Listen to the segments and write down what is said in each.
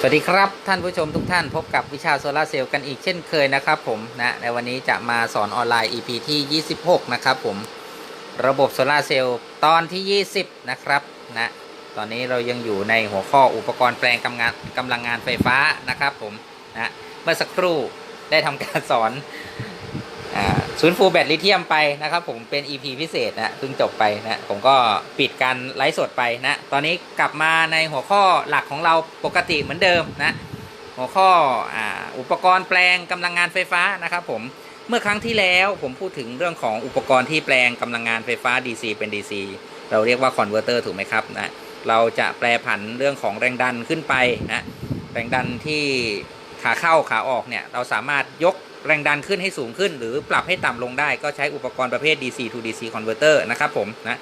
สวัสดีครับท่านผู้ชมทุกท่านพบกับวิชาโซลาร์เซลล์กันอีกเช่นเคยนะครับผมนะในวันนี้จะมาสอนออนไลน์ EP ที่ 26 นะครับผมระบบโซลาร์เซลล์ตอนที่ 20 นะครับนะตอนนี้เรายังอยู่ในหัวข้ออุปกรณ์แปลงกำลังานกำลังงานไฟฟ้านะครับผมนะเมื่อสักครู่ได้ทำการสอน ศูนย์ฟูลแบตลิเทียมไปนะครับ ผมเป็น EP พิเศษนะเพิ่งจบไปนะผมก็ปิดการไลฟ์สดไปนะ ตอนนี้กลับมาในหัวข้อหลักของเราปกติเหมือนเดิมนะ หัวข้อออุปกรณ์แปลงกำลังงานไฟฟ้านะครับ ผมเมื่อครั้งที่แล้วผมพูดถึงเรื่องของอุปกรณ์ที่แปลงกำลังงานไฟฟ้า DC เป็น DC เราเรียกว่าคอนเวอร์เตอร์ถูกไหมครับนะเราจะแปลผันเรื่องของแรงดันขึ้นไปนะแรงดันที่ขาเข้าขาออกเนี่ยเราสามารถยก แรงดันขึ้นให้สูงขึ้น หรือปรับให้ต่ำลงได้ก็ใช้อุปกรณ์ประเภท DC to DC converter นะครับผมนะ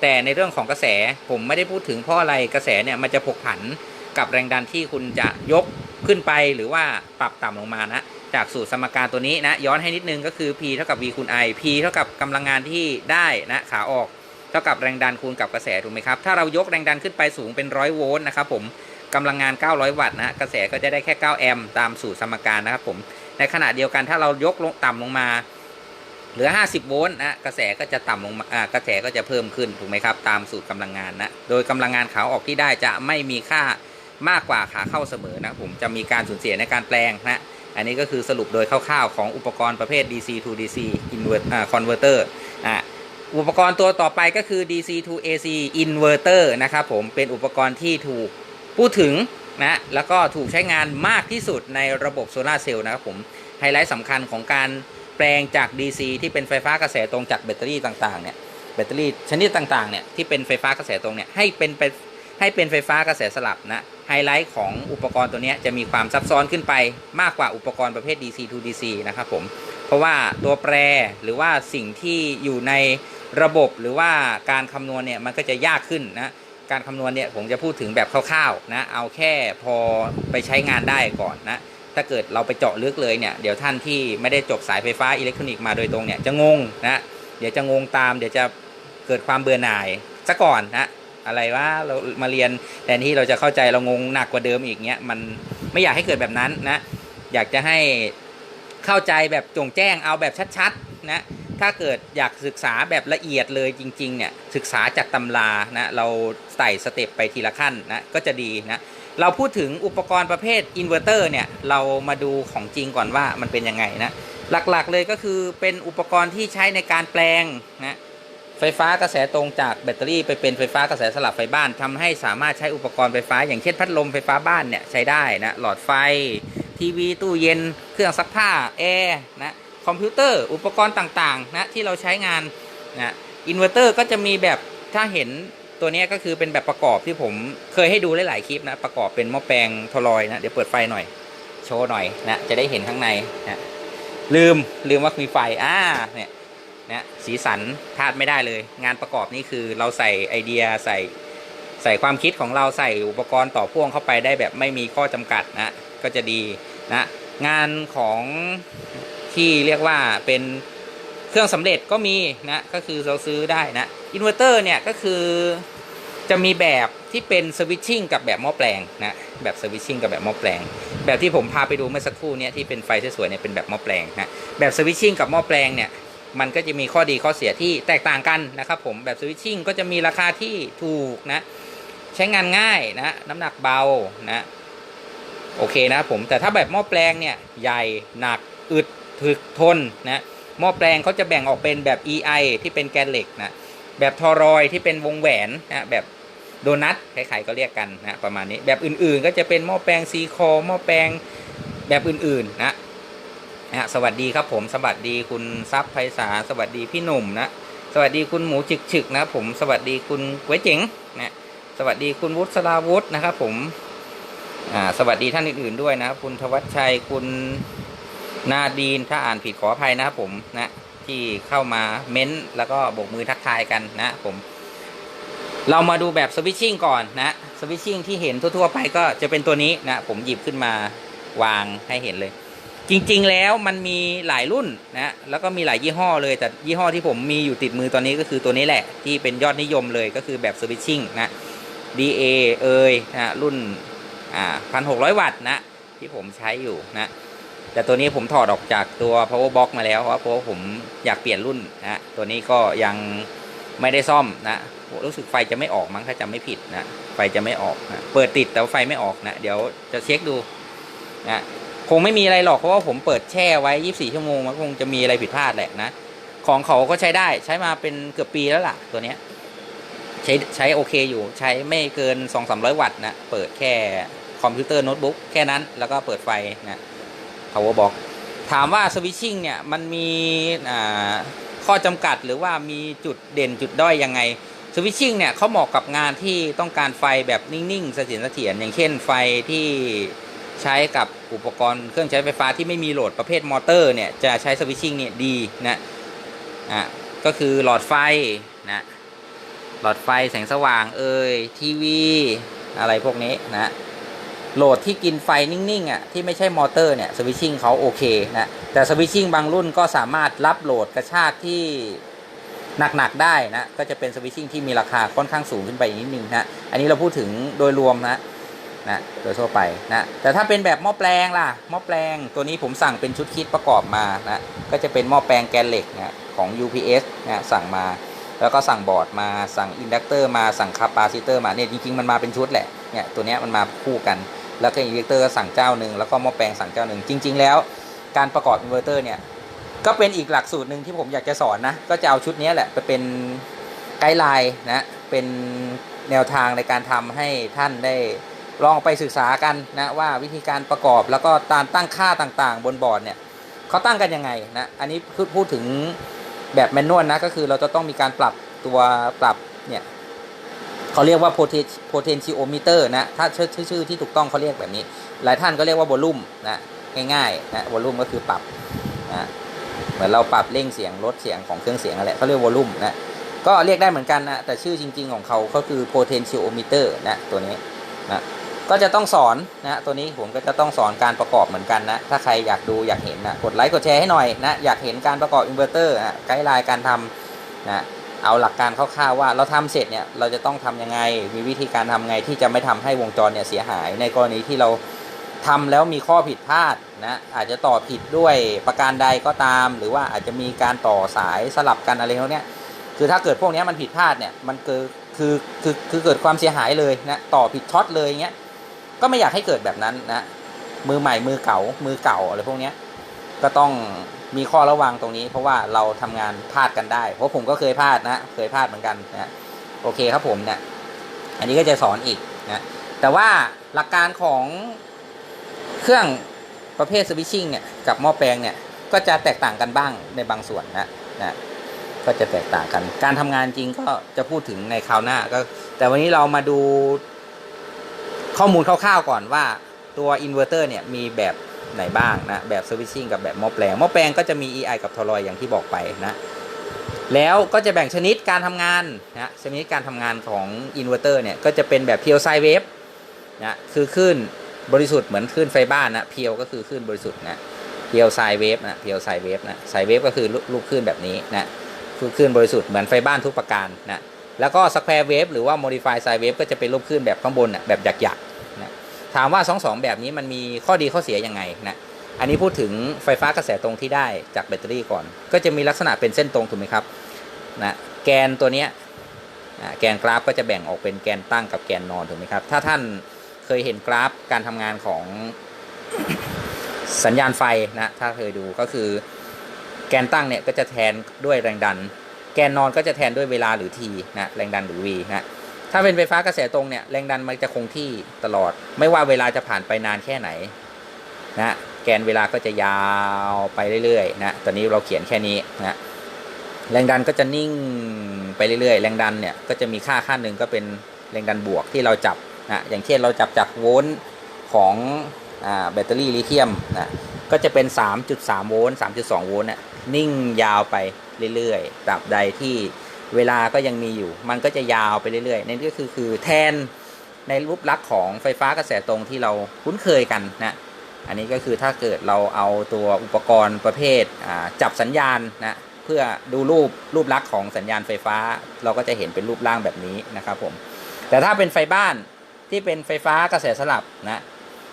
แต่ในเรื่องของกระแสผมไม่ได้พูดถึงเพราะอะไรกระแสเนี่ยมันจะผกผันกับแรงดันที่คุณจะยกขึ้นไปหรือว่าปรับต่ำลงมานะจากสูตรสมการตัวนี้นะย้อนให้นิดนึงก็คือ P เท่ากับ V คูณ I P เท่ากับกำลังงานที่ได้นะขาออกเท่ากับแรงดันคูณกับกระแสถูกไหมครับถ้าเรายกแรงดันขึ้นไปสูงเป็นร้อยโวลต์นะครับผมกำลังงาน 900 วัตต์นะกระแสก็จะได้แค่ 9 แอมป์ตามสูตรสมการนะครับผม ในขณะเดียวกันถ้าเรายกลงต่ำลงมาเหลือ 50 โวลต์นะกระแสก็จะต่ำลงมาอ่ากระแสก็จะเพิ่มขึ้นถูกไหมครับ ตามสูตรกำลังงานนะ โดยกำลังงานขาออกที่ได้จะไม่มีค่ามากกว่าขาเข้าเสมอนะผมจะมีการสูญเสียในการแปลงนะอันนี้ก็คือสรุปโดยคร่าวๆ ของอุปกรณ์ประเภท DC to DC invert อ่า converter อ่าอุปกรณ์ตัวต่อไปก็คือ DC to AC inverter นะครับผมเป็นอุปกรณ์ที่ถูกพูดถึง นะแล้วก็ถูกใช้งานมากที่สุดในระบบโซลาเซลล์นะครับผมไฮไลท์สำคัญของการแปลงจาก DC ที่เป็นไฟฟ้ากระแสตรงจากแบตเตอรี่ต่างๆเนี่ยแบตเตอรี่ชนิดต่างๆเนี่ยที่เป็นไฟฟ้ากระแสตรงเนี่ยให้เป็นไปให้เป็นไฟฟ้ากระแสสลับนะไฮไลท์ของอุปกรณ์ตัวนี้จะมีความซับซ้อนขึ้นไปมากกว่าอุปกรณ์ประเภท DC to DC นะครับผมเพราะว่าตัวแปรหรือว่าสิ่งที่อยู่ในระบบหรือว่าการคำนวณเนี่ยมันก็จะยากขึ้นนะ การคำนวณเนี่ยผมจะพูดถึงแบบคร่าวๆนะเอาแค่พอไปใช้งานได้ก่อนนะถ้าเกิดเราไปเจาะลึกเลยเนี่ยเดี๋ยวท่านที่ไม่ได้จบสายไฟฟ้าอิเล็กทรอนิกส์มาโดยตรงเนี่ยจะงงนะเดี๋ยวจะงงตาม เดี๋ยวจะเกิดความเบื่อหน่ายซะก่อนนะอะไรว่าเรามาเรียนแทนที่เราจะเข้าใจเรางงหนักกว่าเดิมอีกเนี้ยมันไม่อยากให้เกิดแบบนั้นนะอยากจะให้เข้าใจแบบจงแจ้งเอาแบบชัดๆนะ ถ้าเกิดอยากศึกษาแบบละเอียดเลยจริงๆเนี่ยศึกษาจากตำรานะเราใส่สเต็ปไปทีละขั้นนะก็จะดีนะเราพูดถึงอุปกรณ์ประเภทอินเวอร์เตอร์เนี่ยเรามาดูของจริงก่อนว่ามันเป็นยังไงนะหลักๆเลยก็คือเป็นอุปกรณ์ที่ใช้ในการแปลงนะไฟฟ้ากระแสตรงจากแบตเตอรี่ไปเป็นไฟฟ้ากระแสสลับไฟบ้านทำให้สามารถใช้อุปกรณ์ไฟฟ้า อย่างเช่นพัดลมไฟฟ้าบ้านเนี่ยใช้ได้นะหลอดไฟทีวีตู้เย็น เครื่องซักผ้าแอร์นะ คอมพิวเตอร์อุปกรณ์ต่างๆนะที่เราใช้งานนะอินเวอร์เตอร์ก็จะมีแบบถ้าเห็นตัวนี้ก็คือเป็นแบบประกอบที่ผมเคยให้ดูหลายๆคลิปนะประกอบเป็นหม้อแปลงทลอยนะเดี๋ยวเปิดไฟหน่อยโชว์หน่อยนะจะได้เห็นข้างในนะลืมลืมว่ามีไฟอ่าเนี่ยนะสีสันพลาดไม่ได้เลย งานประกอบนี่คือเราใส่ไอเดียใส่ใส่ความคิดของเราใส่อุปกรณ์ต่อพ่วงเข้าไปได้แบบไม่มีข้อจำกัดนะก็จะดีนะงานของ ที่เรียกว่าเป็นเครื่องสำเร็จก็มีนะก็คือเราซื้อได้นะอินเวอร์เตอร์เนี่ยก็คือจะมีแบบที่เป็นสวิตชิ่งกับแบบหม้อแปลงนะแบบสวิตชิ่งกับแบบหม้อแปลง แบบที่ผมพาไปดูเมื่อสักครู่เนี้ที่เป็นไฟสวยๆเนี่ยเป็นแบบหม้อแปลงนะแบบสวิตชิ่งกับหม้อแปลงเนี่ยมันก็จะมีข้อดีข้อเสียที่แตกต่างกันนะครับผมแบบสวิตชิ่งก็จะมีราคาที่ถูกนะใช้งานง่ายนะน้ำหนักเบานะโอเคนะผมแต่ถ้าแบบหม้อแปลงเนี่ยใหญ่หนักอึด ถึกทนนะหม้อแปลงเขาจะแบ่งออกเป็นแบบ EI ที่เป็นแกนเหล็กนะแบบทอรอยที่เป็นวงแหวนนะแบบโดนัทใครๆก็เรียกกันนะประมาณนี้แบบอื่นๆ ก็จะเป็นหม้อแปลงซีคอหม้อแปลงแบบอื่นๆนะนะสวัสดีครับผมสวัสดีคุณซับไพศาลสวัสดีพี่หนุ่มนะสวัสดีคุณหมูฉึกฉึกๆนะผมสวัสดีคุณก๋วยเจ๋งนะสวัสดีคุณวุฒิสลาวุฒินะครับผมอ่าสวัสดีท่านอื่นๆด้วยนะคุณธวัชชัยคุณ นาดีนถ้าอ่านผิดขออภัยนะครับผมนะที่เข้ามาเม้นต์แล้วก็โบกมือทักทายกันนะผม เรามาดูแบบสวิตชิ่งก่อนนะสวิตชิ่งที่เห็นทั่วๆไปก็จะเป็นตัวนี้นะผมหยิบขึ้นมาวางให้เห็นเลย จริงๆแล้วมันมีหลายรุ่นนะแล้วก็มีหลายยี่ห้อเลย แต่ยี่ห้อที่ผมมีอยู่ติดมือตอนนี้ก็คือตัวนี้แหละ ที่เป็นยอดนิยมเลยก็คือแบบสวิตชิ่งนะ DA เอยนะรุ่นอ่าพันหกร้อยวัตต์นะที่ผมใช้อยู่นะ แต่ตัวนี้ผมถอดออกจากตัว power box มาแล้วเพราะว่าเพราะว่าผมอยากเปลี่ยนรุ่นนะตัวนี้ก็ยังไม่ได้ซ่อมนะรู้สึกไฟจะไม่ออกมั้งถ้าจำไม่ผิดนะไฟจะไม่ออกนะเปิดติดแต่ไฟไม่ออกนะเดี๋ยวจะเช็คดูนะคงไม่มีอะไรหรอกเพราะว่าผมเปิดแช่ไว้ 24 ชั่วโมงมันคงจะมีอะไรผิดพลาดแหละนะของเขาก็ใช้ได้ใช้มาเป็นเกือบปีแล้วล่ะตัวเนี้ยใช้ใช้โอเคอยู่ใช้ไม่เกิน 2 3 0 0 วัตต์นะเปิดแค่คอมพิวเตอร์โน้ตบุ๊กแค่นั้นแล้วก็เปิดไฟนะ power box ถามว่าสวิตชิ่งเนี่ยมันมีข้อจำกัดหรือว่ามีจุดเด่นจุดด้อยยังไงสวิตชิ่งเนี่ยเขาเหมาะกับงานที่ต้องการไฟแบบนิ่งๆเสถียรเสถียรอย่างเช่นไฟที่ใช้กับอุปกรณ์เครื่องใช้ไฟฟ้าที่ไม่มีโหลดประเภทมอเตอร์เนี่ยจะใช้สวิตชิ่งเนี่ยดีนะอะก็คือหลอดไฟนะหลอดไฟแสงสว่างเอ่ยทีวี อะไรพวกนี้นะ โหลดที่กินไฟนิ่งๆอะที่ไม่ใช่มอเตอร์เนี่ยสวิตชิ่งเขาโอเคนะแต่สวิตชิ่งบางรุ่นก็สามารถรับโหลดกระชากที่หนักๆได้นะก็จะเป็นสวิตชิ่งที่มีราคาค่อนข้างสูงขึ้นไปนิดนึงนะอันนี้เราพูดถึงโดยรวมนะนะโดยทั่วไปนะแต่ถ้าเป็นแบบหม้อแปลงล่ะหม้อแปลงตัวนี้ผมสั่งเป็นชุดคิดประกอบมานะก็จะเป็นหม้อแปลงแกนเหล็กนะของ UPS นะสั่งมา แล้วก็สั่งบอร์ดมาสั่งอินดักเตอร์มาสั่งคาปาซิเตอร์มาเนี่ยจริงๆมันมาเป็นชุดแหละเนี่ยตัวเนี้ยมันมาคู่กัน แล้วก็อินเวอร์เตอร์ก็สั่งเจ้าหนึ่งแล้วก็หม้อแปลงสั่งเจ้าหนึ่งจริง ๆ แล้วการประกอบอินเวอร์เตอร์เนี่ยก็เป็นอีกหลักสูตรหนึ่งที่ผมอยากจะสอนนะก็จะเอาชุดนี้แหละไปเป็นไกด์ไลน์นะเป็นแนวทางในการทำให้ท่านได้ลองไปศึกษากันนะว่าวิธีการประกอบแล้วก็การตั้งค่าต่างๆ บนบอร์ดเนี่ยเขาตั้งกันยังไงนะอันนี้พูดถึงแบบแมนนวลนะก็คือเราจะต้องมีการปรับตัวปรับเนี่ย เขาเรียกว่า potentiometer นะ ถ้าชื่อชื่อชื่อที่ถูกต้องเขาเรียกแบบนี้ หลายท่านก็เรียกว่า volume นะ ง่ายๆนะ volume ก็คือปรับนะ เหมือนเราปรับเร่งเสียงลดเสียงของเครื่องเสียงอะไรเขาเรียก volume นะ ก็เรียกได้เหมือนกันนะ แต่ชื่อจริง ๆ ของเขาก็คือ potentiometer นะ ตัวนี้นะ ก็จะต้องสอนนะตัวนี้ผมก็จะต้องสอนการประกอบเหมือนกันนะ ถ้าใครอยากดูอยากเห็นนะ กดไลค์กดแชร์ให้หน่อยนะ อยากเห็นการประกอบอินเวอร์เตอร์นะ ไกด์ไลน์การทำนะ เอาหลักการคร่าวๆว่าเราทำเสร็จเนี่ยเราจะต้องทำยังไง มีวิธีการทำไงที่จะไม่ทำให้วงจรเนี่ยเสียหาย ในกรณีที่เราทำแล้วมีข้อผิดพลาดนะอาจจะต่อผิดด้วยประการใดก็ตาม หรือว่าอาจจะมีการต่อสายสลับกันอะไรพวกนี้คือถ้าเกิดพวกนี้มันผิดพลาดเนี่ยมันคือคือคือคือเกิดความเสียหายเลยนะต่อผิดช็อตเลยเงี้ยก็ไม่อยากให้เกิดแบบนั้นนะมือใหม่มือเก่ามือเก่าอะไรพวกนี้ก็ต้อง มีข้อระวังตรงนี้ เพราะว่าเราทำงานพลาดกันได้ เพราะผมก็เคยพลาดนะเคยพลาดเหมือนกันนะโอเคครับผมเนี่ยอันนี้ก็จะสอนอีกนะแต่ว่าหลักการของเครื่องประเภทสวิตชิ่งเนี่ยกับหม้อแปลงเนี่ยก็จะแตกต่างกันบ้างในบางส่วนนะนะก็จะแตกต่างกัน การทำงานจริงก็จะพูดถึงในคราวหน้าก็ แต่วันนี้เรามาดูข้อมูลคร่าวๆก่อนว่าตัวอินเวอร์เตอร์เนี่ยมีแบบ ไหนบ้างนะแบบสวิตชิ่งกับแบบหม้อแปลงหม้อแปลงก็จะมี EI กับทอรอยอย่างที่บอกไปนะแล้วก็จะแบ่งชนิดการทำงานนะชนิดการทำงานของอินเวอร์เตอร์เนี่ยก็จะเป็นแบบเพียวไซเวฟนะคือคลื่นบริสุทธิ์เหมือนคลื่นไฟบ้านนะเพียวก็คือคลื่นบริสุทธิ์นะเพียวไซเวฟนะเพียวไซเวฟนะไซเวฟก็คือลูกคลื่นแบบนี้นะคือคลื่นบริสุทธิ์เหมือนไฟบ้านทุกประการนะแล้วก็สแควร์เวฟหรือว่าโมดิฟายไซเวฟก็จะเป็นรูปคลื่นแบบข้างบนนะแบบหยัก ถามว่าสองสองแบบนี้มันมีข้อดีข้อเสียยังไงนะอันนี้พูดถึงไฟฟ้ากระแสตรงที่ได้จากแบตเตอรี่ก่อน ก็จะมีลักษณะเป็นเส้นตรงถูกไหมครับนะแกนตัวเนี้ยแกนกราฟก็จะแบ่งออกเป็นแกนตั้งกับแกนนอนถูกไหมครับ ถ้าท่านเคยเห็นกราฟการทำงานของสัญญาณไฟนะถ้าเคยดูก็คือแกนตั้งเนี่ยก็จะแทนด้วยแรงดัน แกนนอนก็จะแทนด้วยเวลาหรือ t นะแรงดันหรือ v นะ ถ้าเป็นไฟฟ้ากระแสตรงเนี่ยแรงดันมันจะคงที่ตลอด ไม่ว่าเวลาจะผ่านไปนานแค่ไหนนะแกนเวลาก็จะยาวไปเรื่อยๆนะตอนนี้เราเขียนแค่นี้นะแรงดันก็จะนิ่งไปเรื่อยๆ แรงดันเนี่ยก็จะมีค่าค่าหนึ่งก็เป็นแรงดันบวกที่เราจับนะอย่างเช่นเราจับจากโวลต์ของอแบตเตอรี่ลิเธียมนะก็จะเป็น 3.3 โวลต์3.2 โวลต์น่ะนิ่งยาวไปเรื่อยๆตราบใดที่ เวลาก็ยังมีอยู่ มันก็จะยาวไปเรื่อยๆนั่นก็คือคือแทนในรูปลักษณ์ของไฟฟ้ากระแสตรงที่เราคุ้นเคยกันนะอันนี้ก็คือถ้าเกิดเราเอาตัวอุปกรณ์ประเภทจับสัญญาณนะเพื่อดูรูปรูปลักษณ์ของสัญญาณไฟฟ้า เราก็จะเห็นเป็นรูปร่างแบบนี้นะครับผมแต่ถ้าเป็นไฟบ้านที่เป็นไฟฟ้ากระแสสลับนะ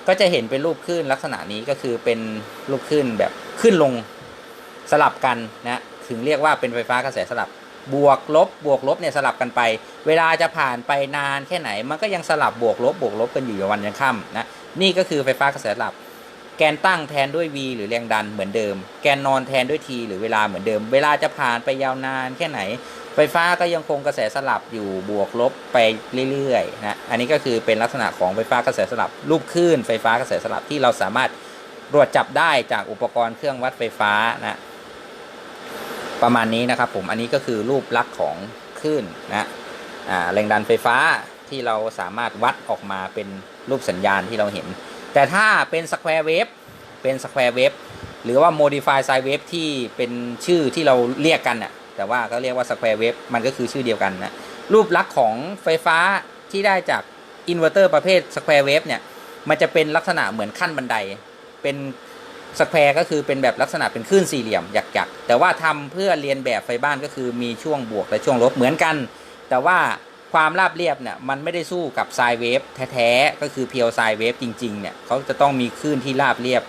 ก็จะเห็นเป็นรูปคลื่นลักษณะนี้ก็คือเป็นรูปคลื่นแบบขึ้นลงสลับกันนะถึงเรียกว่าเป็นไฟฟ้ากระแสสลับ บวกลบบวกลบเนี่ยสลับกันไป เวลาจะผ่านไปนานแค่ไหน มันก็ยังสลับบวกลบบวกลบกันอยู่อย่างวันยังค่ำนะนี่ก็คือไฟฟ้ากระแสสลับ แกนตั้งแทนด้วย v หรือแรงดันเหมือนเดิม แกนนอนแทนด้วย t หรือเวลาเหมือนเดิม เวลาจะผ่านไปยาวนานแค่ไหน ไฟฟ้าก็ยังคงกระแสสลับอยู่บวกลบไปเรื่อยๆนะอันนี้ก็คือเป็นลักษณะของไฟฟ้ากระแสสลับรูปคลื่นไฟฟ้ากระแสสลับที่เราสามารถตรวจจับได้จากอุปกรณ์เครื่องวัดไฟฟ้านะ ประมาณนี้นะครับผมอันนี้ก็คือรูปลักษณ์ของคลื่นนะแรงดันไฟฟ้าที่เราสามารถวัดออกมาเป็นรูปสัญญาณที่เราเห็น แต่ถ้าเป็นสแควร์เวฟเป็นสแควร์เวฟหรือว่า modify sine wave ที่เป็นชื่อที่เราเรียกกันน่ะแต่ว่าก็เรียกว่า square wave มันก็คือชื่อเดียวกันนะรูปลักษณ์ของไฟฟ้าที่ได้จากอินเวอร์เตอร์ประเภท square wave เนี่ยมันจะเป็นลักษณะเหมือนขั้นบันได เป็น สแควร์ก็คือเป็นแบบลักษณะเป็นคลื่นสี่เหลี่ยมหยักๆ แต่ว่าทำเพื่อเรียนแบบไฟบ้านก็คือมีช่วงบวกและช่วงลบเหมือนกัน แต่ว่าความราบเรียบเนี่ยมันไม่ได้สู้กับไซเวฟแท้ๆก็คือเพียวไซเวฟจริงๆเนี่ยเขาจะต้องมีคลื่นที่ราบเรียบ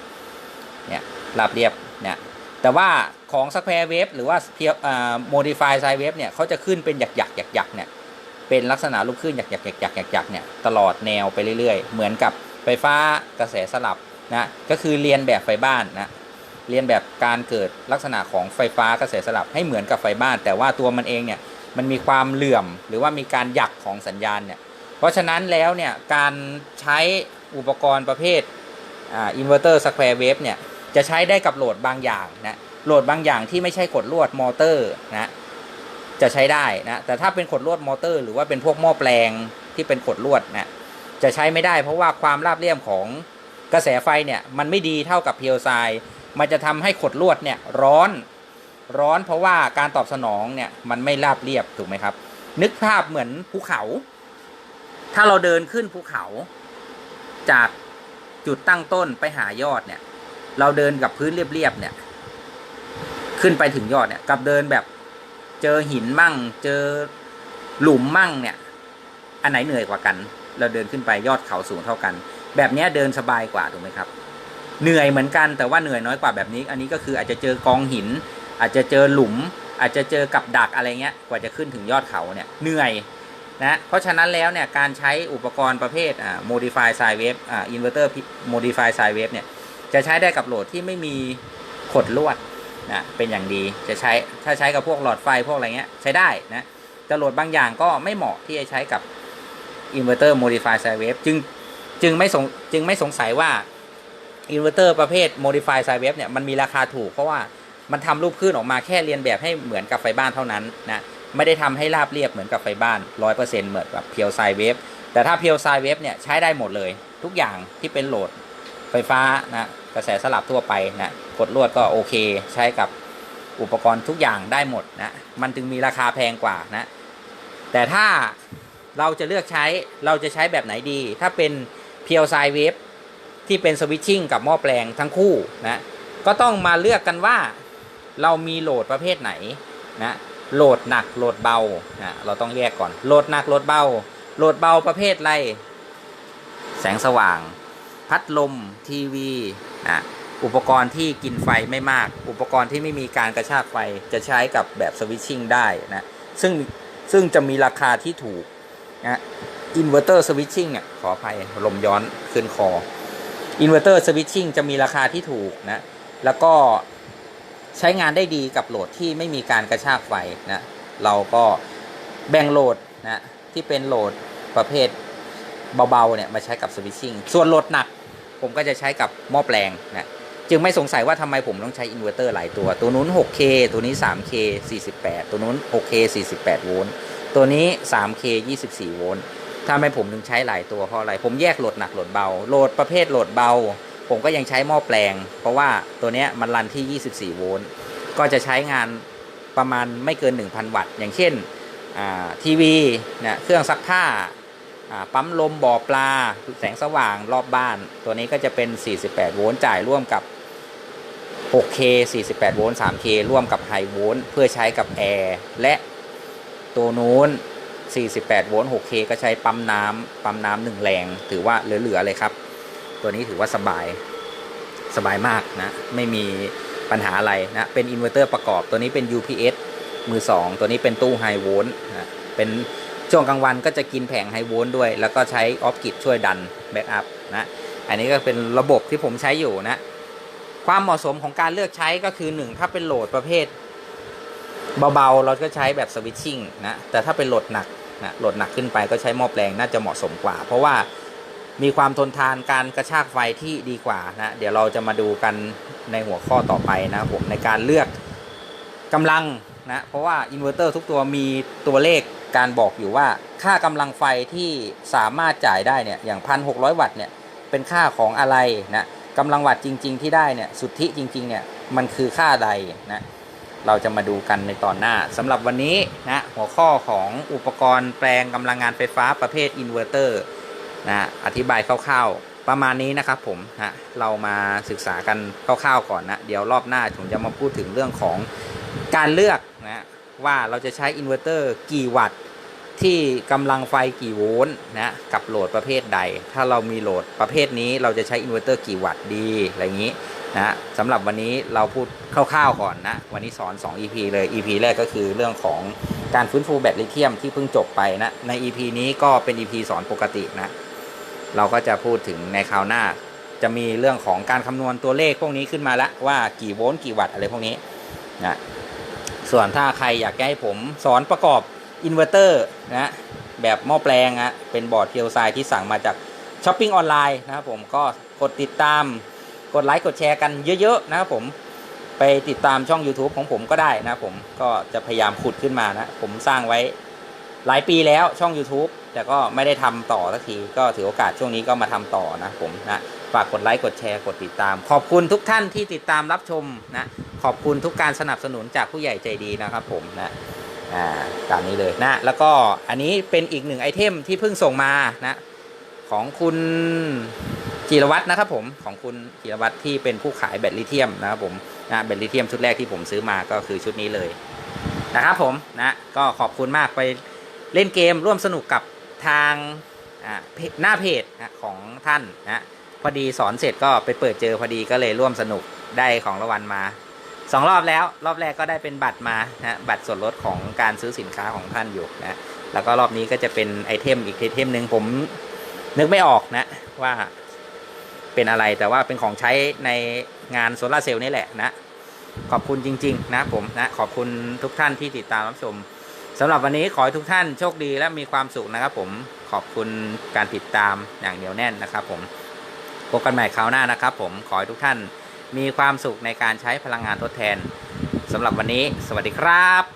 เนี่ยราบเรียบเนี่ยแต่ว่าของสแควร์เวฟหรือว่าเพียวอ่าโมดิฟายไซเวฟเนี่ยเขาจะขึ้นเป็นหยักๆหยักๆเนี่ยเป็นลักษณะลูกคลื่นหยักๆหยักๆหยักๆเนี่ยตลอดแนวไปเรื่อยๆ เหมือนกับไฟฟ้ากระแสสลับ นะก็คือเรียนแบบไฟบ้านนะเรียนแบบการเกิดลักษณะของไฟฟ้ากระแสสลับให้เหมือนกับไฟบ้าน แต่ว่าตัวมันเองเนี่ยมันมีความเหลื่อมหรือว่ามีการหยักของสัญญาณเนี่ยเพราะฉะนั้นแล้วเนี่ยการใช้อุปกรณ์ประเภทอ่าอินเวอร์เตอร์สแควร์เวฟเนี่ยจะใช้ได้กับโหลดบางอย่างนะโหลดบางอย่างที่ไม่ใช่กดลวดมอเตอร์นะจะใช้ได้นะแต่ถ้าเป็นขดลวดมอเตอร์ หรือว่าเป็นพวกหม้อแปลงที่เป็นขดลวดนะจะใช้ไม่ได้เพราะว่าความราบเรียบของ กระแสไฟเนี่ยมันไม่ดีเท่ากับเพียวไซมันจะทำให้ขดลวดเนี่ยร้อนร้อนเพราะว่าการตอบสนองเนี่ยมันไม่ราบเรียบถูกไหมครับ นึกภาพเหมือนภูเขา ถ้าเราเดินขึ้นภูเขา จากจุดตั้งต้นไปหายอดเนี่ย เราเดินกับพื้นเรียบๆเนี่ย ขึ้นไปถึงยอดเนี่ยกับเดินแบบเจอหินมั่ง เจอหลุมมั่งเนี่ย อันไหนเหนื่อยกว่ากัน เราเดินขึ้นไปยอดเขาสูงเท่ากัน แบบนี้เดินสบายกว่าถูกไหมครับ เหนื่อยเหมือนกันแต่ว่าเหนื่อยน้อยกว่าแบบนี้ อันนี้ก็คืออาจจะเจอกองหิน อาจจะเจอหลุม อาจจะเจอกับดักอะไรเงี้ยกว่าจะขึ้นถึงยอดเขาเนี่ยเหนื่อยนะเพราะฉะนั้นแล้วเนี่ยการใช้อุปกรณ์ประเภทอ่า modify sine wave อ่า inverter modify sine wave เนี่ยจะใช้ได้กับโหลดที่ไม่มีขดลวดนะเป็นอย่างดีจะใช้ถ้าใช้กับพวกหลอดไฟพวกอะไรเงี้ยใช้ได้นะแต่โหลดบางอย่างก็ไม่เหมาะที่จะใช้กับ inverter modify sine wave จึง จึงไม่สงจึงไม่สงสัยว่า inverter ประเภท modify sine wave เนี่ยมันมีราคาถูกเพราะว่ามันทำรูปคลื่นออกมาแค่เรียนแบบให้เหมือนกับไฟบ้านเท่านั้นนะไม่ได้ทำให้ราบเรียบเหมือนกับไฟบ้าน 100%เหมือนกับเพียวไซเวฟแต่ถ้าเพียวไซเวฟเนี่ยใช้ได้หมดเลย ทุกอย่างที่เป็นโหลดไฟฟ้านะกระแสสลับทั่วไปนะกดลวดก็โอเค ใช้กับอุปกรณ์ทุกอย่างได้หมดนะมันจึงมีราคาแพงกว่านะแต่ถ้าเราจะเลือกใช้เราจะใช้แบบไหนดี ถ้าเป็น เพียวไซเวฟที่เป็นสวิตชิ่งกับหม้อแปลงทั้งคู่นะก็ต้องมาเลือกกันว่าเรามีโหลดประเภทไหนนะโหลดหนักโหลดเบานะเราต้องแยกก่อนโหลดหนักโหลดเบาโหลดเบาประเภทอะไร แสงสว่าง พัดลมทีวีนะอุปกรณ์ที่กินไฟไม่มาก อุปกรณ์ที่ไม่มีการกระชากไฟจะใช้กับแบบสวิตชิ่งได้นะซึ่งซึ่งจะมีราคาที่ถูกนะ อินเวอร์เตอร์สวิตชิ่งอะขออภัยลมย้อนขึ้นคออินเวอร์เตอร์สวิตชิ่งจะมีราคาที่ถูกนะแล้วก็ใช้งานได้ดีกับโหลดที่ไม่มีการกระชากไฟนะเราก็แบ่งโหลดนะที่เป็นโหลดประเภทเบาๆเนี่ยมาใช้กับสวิตชิ่งส่วนโหลดหนักผมก็จะใช้กับหม้อแปลงนะจึงไม่สงสัยว่าทำไมผมต้องใช้อินเวอร์เตอร์หลายตัว ตัวนู้น 6K ตัวนี้ 3K 48 ตัวนู้น 6K 48 โวลต์ ตัวนี้ 3K 24 โวลต์ ทำไมผมถึงใช้หลายตัวเพราะอะไร ผมแยกโหลดหนักโหลดเบา โหลดประเภทโหลดเบา ผมก็ยังใช้หม้อแปลง เพราะว่าตัวเนี้ยมันรันที่ 24 โวลต์ ก็จะใช้งานประมาณไม่เกิน 1,000 วัตต์ อย่างเช่นทีวีนะเครื่องซักผ้าอ่าปั๊มลมบ่อปลา แสงสว่างรอบบ้าน ตัวนี้ก็จะเป็น 48 โวลต์จ่ายร่วมกับ 6K 48 โวลต์ 3K ร่วมกับไฮโวลต์เพื่อใช้กับแอร์และตัวนู้น 48 โวลต์ 6K ก็ใช้ปั๊มน้ำปั๊มน้ำหนึ่งแรง ถือว่าเหลือๆเลยครับ ตัวนี้ถือว่าสบายสบายมากนะ ไม่มีปัญหาอะไรนะ เป็นอินเวอร์เตอร์ประกอบตัวนี้เป็น UPS มือ 2 ตัวนี้เป็นตู้ไฮโวลต์นะเป็นช่วงกลางวันก็จะกินแผงไฮโวลต์ด้วย แล้วก็ใช้ออฟกิดช่วยดันแบ็กอัพนะ อันนี้ก็เป็นระบบที่ผมใช้อยู่นะ ความเหมาะสมของการเลือกใช้ก็คือ 1 ถ้าเป็นโหลดประเภทเบาๆ เราก็ใช้แบบสวิตชิ่งนะ แต่ถ้าเป็นโหลดหนัก นะโหลดหนักขึ้นไปก็ใช้หม้อแปลงน่าจะเหมาะสมกว่า เพราะว่ามีความทนทานการกระชากไฟที่ดีกว่านะเดี๋ยวเราจะมาดูกันในหัวข้อต่อไปนะผมในการเลือกกำลังนะเพราะว่าอินเวอร์เตอร์ทุกตัวมีตัวเลขการบอกอยู่ว่าค่ากำลังไฟที่สามารถจ่ายได้เนี่ยอย่างพันหกวัตต์เนี่ยเป็นค่าของอะไรนะกำลังวัตต์จริง ๆ ที่ได้เนี่ยสุทธิจริง ๆ เนี่ยมันคือค่าใดนะเราจะมาดูกันในตอนหน้าสำหรับวันนี้นะ หัวข้อของอุปกรณ์แปลงกำลังงานไฟฟ้าประเภทอินเวอร์เตอร์นะอธิบายคร่าวๆ ประมาณนี้นะครับผมนะเรามาศึกษากันคร่าวๆก่อนนะเดี๋ยวรอบหน้าผมจะมาพูดถึงเรื่องของการเลือกนะว่าเราจะใช้อินเวอร์เตอร์กี่วัตต์ที่กำลังไฟกี่โวลต์นะกับโหลดประเภทใด ถ้าเรามีโหลดประเภทนี้เราจะใช้อินเวอร์เตอร์กี่วัตต์ดีอะไรอย่างนี้ นะสำหรับวันนี้เราพูดคร่าวๆก่อนนะ วันนี้สอน 2 EP เลย EP แรกก็คือเรื่องของการฟื้นฟูแบตลิเธียมที่เพิ่งจบไปนะ ใน EP นี้ก็เป็น EP สอนปกตินะ เราก็จะพูดถึงในคราวหน้า จะมีเรื่องของการคำนวณตัวเลขพวกนี้ขึ้นมาล้วว่ากี่โวลต์กี่วัตต์อะไรพวกนี้นะส่วนถ้าใครอยากให้ผมสอนประกอบอินเวอร์เตอร์นะแบบหม้อแปลงนะเป็นบอร์ดเพียวไซที่สั่งมาจากช้อปปิ้งออนไลน์นะครับผมก็กดติดตาม กดไลค์กดแชร์กันเยอะๆนะครับผมไปติดตามช่อง YouTube ของผมก็ได้นะผมก็จะพยายามขุดขึ้นมานะ ผมสร้างไว้หลายปีแล้วช่อง YouTube แต่ก็ไม่ได้ทำต่อสักที ก็ถือโอกาสช่วงนี้ก็มาทำต่อนะผมนะฝากกดไลค์กดแชร์กดติดตาม ขอบคุณทุกท่านที่ติดตามรับชมนะขอบคุณทุกการสนับสนุนจากผู้ใหญ่ใจดีนะครับผมนะอ่าตามนี้เลยนะ แล้วก็อันนี้เป็นอีกหนึ่งไอเทมที่เพิ่งส่งมานะของคุณ จิรวัตรนะครับผมของคุณจิรวัตรที่เป็นผู้ขายแบตลิเทียมนะครับผมนะแบตลิเทียมชุดแรกที่ผมซื้อมาก็คือชุดนี้เลยนะครับผมนะก็ขอบคุณมากไปเล่นเกมร่วมสนุกกับทางหน้าเพจของท่านนะพอดีสอนเสร็จก็ไปเปิดเจอพอดีก็เลยร่วมสนุกได้ของรางวัลมาสองรอบแล้วรอบแรกก็ได้เป็นบัตรมานะบัตรส่วนลดของการซื้อสินค้าของท่านอยู่นะแล้วก็รอบนี้ก็จะเป็นไอเทมอีกไอเทมหนึ่งผมนึกไม่ออกนะว่า เป็นอะไรแต่ว่าเป็นของใช้ในงานโซลาร์เซลล์นี่แหละนะ ขอบคุณจริง ๆ นะผมนะ ขอบคุณทุกท่านที่ติดตามรับชมสำหรับวันนี้ขอให้ทุกท่านโชคดีและมีความสุขนะครับผมขอบคุณการติดตามอย่างเหนียวแน่นนะครับผมพบกันใหม่คราวหน้านะครับผมขอให้ทุกท่านมีความสุขในการใช้พลังงานทดแทนสำหรับวันนี้ สวัสดีครับ